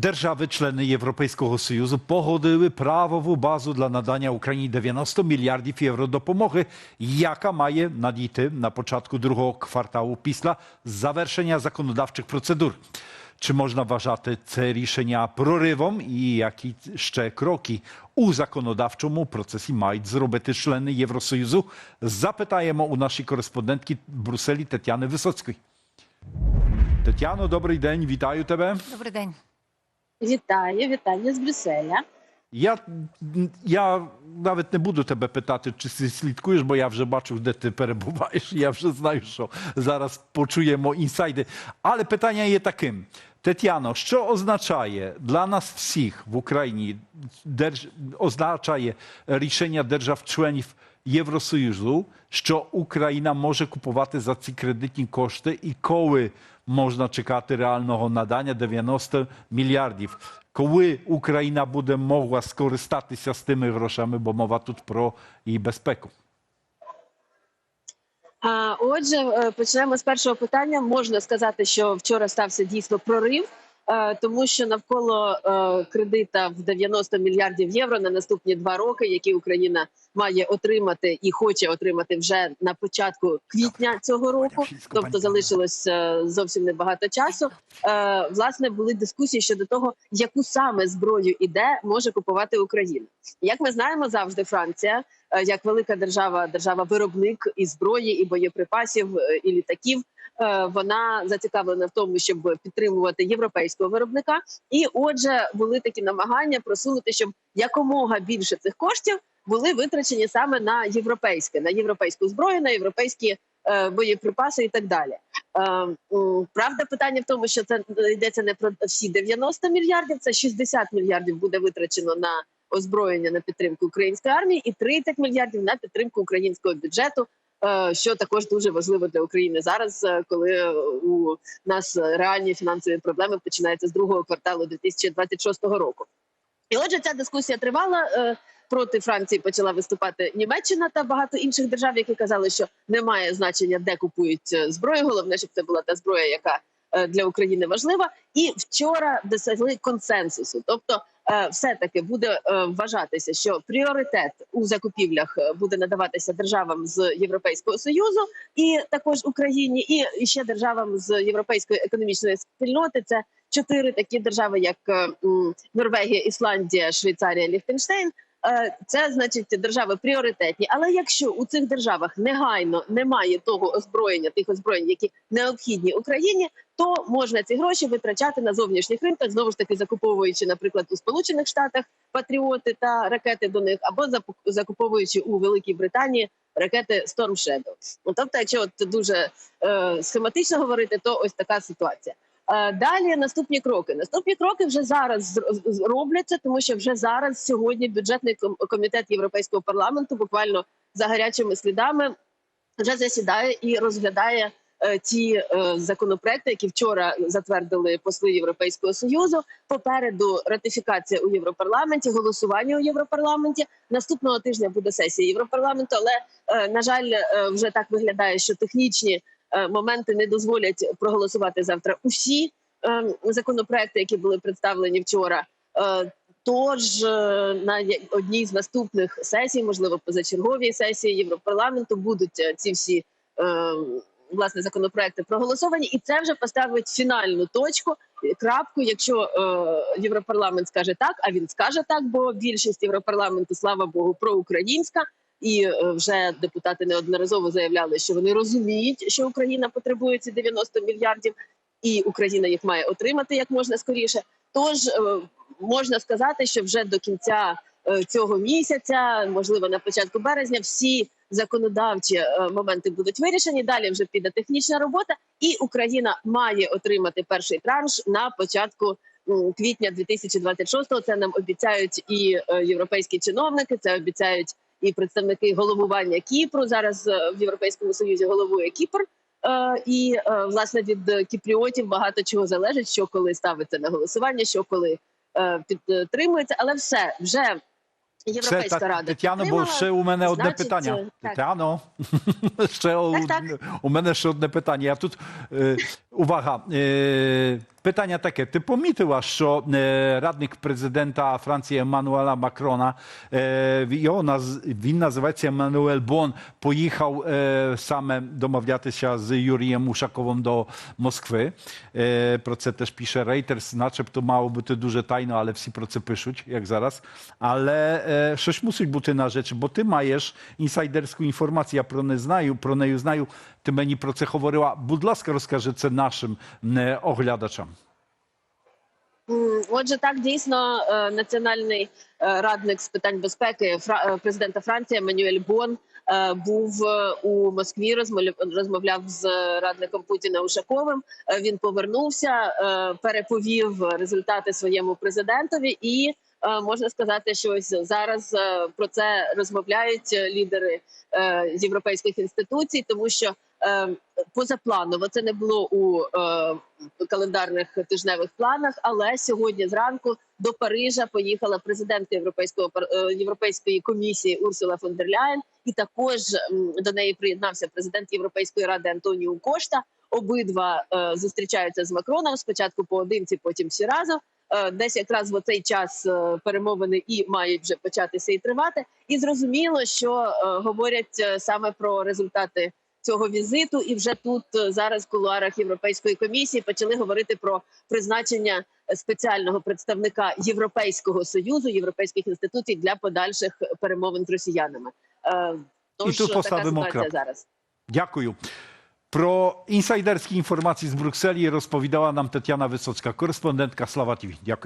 Держави-члени Європейського Союзу погодили правову базу для надання Україні 90 мільярдів євро допомоги, яка має надійти на початку другого кварталу після завершення законодавчих процедур. Чи можна вважати це рішення проривом і які ще кроки у законодавчому процесі мають зробити члени Євросоюзу? Запитаємо у нашій кореспондентки в Брюсселі Тетяни Висоцької. Тетяно, добрий день, вітаю тебе. Добрий день. Вітаю, вітання з Брюсселя. Я, я навіть не буду тебе питати, чи слідкуєш, бо я вже бачу, де ти перебуваєш. Я вже знаю, що зараз почуємо інсайди. Але питання є таким. Тетяно, що означає для нас всіх в Україні держ... означає рішення держав-членів Євросоюзу, що Україна може купувати за ці кредитні кошти і коли можна чекати реального надання 90 мільярдів. Коли Україна буде могла скористатися з тими грошами, бо мова тут про її безпеку. Отже, е, почнемо з першого питання. Можна сказати, що вчора стався дійсно прорив, тому що навколо е, кредита в 90 мільярдів євро на наступні два роки, які Україна має отримати і хоче отримати вже на початку квітня цього року, тобто залишилось е, зовсім небагато часу. Е, Власне були дискусії щодо того, яку саме зброю і де може купувати Україна. Як ми знаємо, завжди Франція, е, як велика держава, держава-виробник і зброї, і боєприпасів, е, і літаків. Е, Вона зацікавлена в тому, щоб підтримувати європейського виробника. І, отже, були такі намагання просунути, щоб якомога більше цих коштів були витрачені саме на європейське, на європейську зброю, на європейські е, боєприпаси і так далі. Е, Правда, питання в тому, що це йдеться не про всі 90 мільярдів, це 60 мільярдів буде витрачено на озброєння на підтримку української армії, і 30 мільярдів на підтримку українського бюджету. Е, Що також дуже важливо для України зараз, е, коли у нас реальні фінансові проблеми починаються з другого кварталу 2026 року. І отже, ця дискусія тривала. е, Проти Франції почала виступати Німеччина та багато інших держав, які казали, що немає значення, де купують е, зброю. Головне, щоб це була та зброя, яка е, для України важлива. І вчора досягли консенсусу. Тобто, е, все таки буде е, вважатися, що пріоритет у закупівлях е, буде надаватися державам з Європейського союзу, і також Україні, і ще державам з європейської економічної спільноти. Це чотири такі держави, як е, Норвегія, Ісландія, Швейцарія, Ліхтенштейн. Е, Це значить держави пріоритетні. Але якщо у цих державах негайно немає того озброєння, тих озброєнь, які необхідні Україні, то можна ці гроші витрачати на зовнішніх ринках, знову ж таки закуповуючи, наприклад, у Сполучених Штатах патріоти та ракети до них, або закуповуючи у Великій Британії ракети Storm Shadow. Ну, тобто, якщо от дуже е, схематично говорити, то ось така ситуація. Е, Далі наступні кроки. Наступні кроки вже зараз робляться, тому що вже зараз сьогодні бюджетний ком- комітет Європейського парламенту буквально за гарячими слідами вже засідає і розглядає ті е, законопроекти, які вчора затвердили посли Європейського союзу. Попереду ратифікація у Європарламенті, голосування у Європарламенті. Наступного тижня буде сесія Європарламенту, але е, на жаль, е, вже так виглядає, що технічні е, моменти не дозволять проголосувати завтра усі е, законопроекти, які були представлені вчора. Е, Тож е, на одній з наступних сесій, можливо, позачерговій сесії Європарламенту, будуть е, ці всі е, власне законопроекти проголосовані, і це вже поставить фінальну точку, крапку. Якщо е, Європарламент скаже так, а він скаже так, бо більшість європарламенту, слава Богу, проукраїнська. І е, вже депутати неодноразово заявляли, що вони розуміють, що Україна потребує ці 90 мільярдів, і Україна їх має отримати як можна скоріше. Тож е, можна сказати, що вже до кінця цього місяця, можливо, на початку березня, всі законодавчі е, моменти будуть вирішені. Далі вже піде технічна робота, і Україна має отримати перший транш на початку. Квітня 2026-го. це нам обіцяють і е, європейські чиновники. Це обіцяють і представники головування Кіпру. Зараз е, в Європейському Союзі головує Кіпр. Е, І е, власне від е, кіпріотів багато чого залежить, що коли ставиться на голосування, що коли е, підтримується, але все вже Європейська так, рада Тетяно, бо підтримала. ще у мене одне Значить, питання. так. Тетяно, ще у, Так, так. у мене ще одне питання. Я тут е, Увага. Е, питання таке. Ти помітила, що е, радник президента Франції Еммануела Макрона, е, його наз, він називається Еммануель Бон, поїхав е, саме домовлятися з Юрієм Ушаковим до Москви. Е, про це теж пише Reuters, начебто мало бути дуже тайно, але всі про це пишуть, як зараз. Але е, щось мусить бути на rzeczy, бо ти маєш інсайдерську інформацію, я про не знаю, про неї знаю. Ти мені про це говорила. Будь ласка, розкажи це нашим оглядачам. Отже, так дійсно е, національний е, радник з питань безпеки е, президента Франції Еммануель Бон був у Москві. розмовля- розмовляв з радником Путіна Ушаковим. Він повернувся, переповів результати своєму президентові, і можна сказати, що ось зараз про це розмовляють лідери європейських інституцій, тому що позапланово це не було у е, календарних тижневих планах. Але сьогодні зранку до Парижа поїхала президентка Європейського е, Європейської комісії Урсула фон дер Ляєн, і також до неї приєднався президент Європейської ради Антоніо Кошта. Обидва е, зустрічаються з Макроном спочатку поодинці, потім всі разом. Десь якраз в цей час перемовини і мають вже початися і тривати. І зрозуміло, що говорять саме про результати цього візиту, і вже тут е, зараз в кулуарах Європейської комісії почали говорити про призначення спеціального представника Європейського союзу європейських інституцій для подальших перемовин з росіянами. Е, Тож тут поставимо крапку. зараз. Дякую. Про інсайдерські інформації з Брюкселі розповідала нам Тетяна Висоцька, кореспондентка Слава ТВ. Дякую.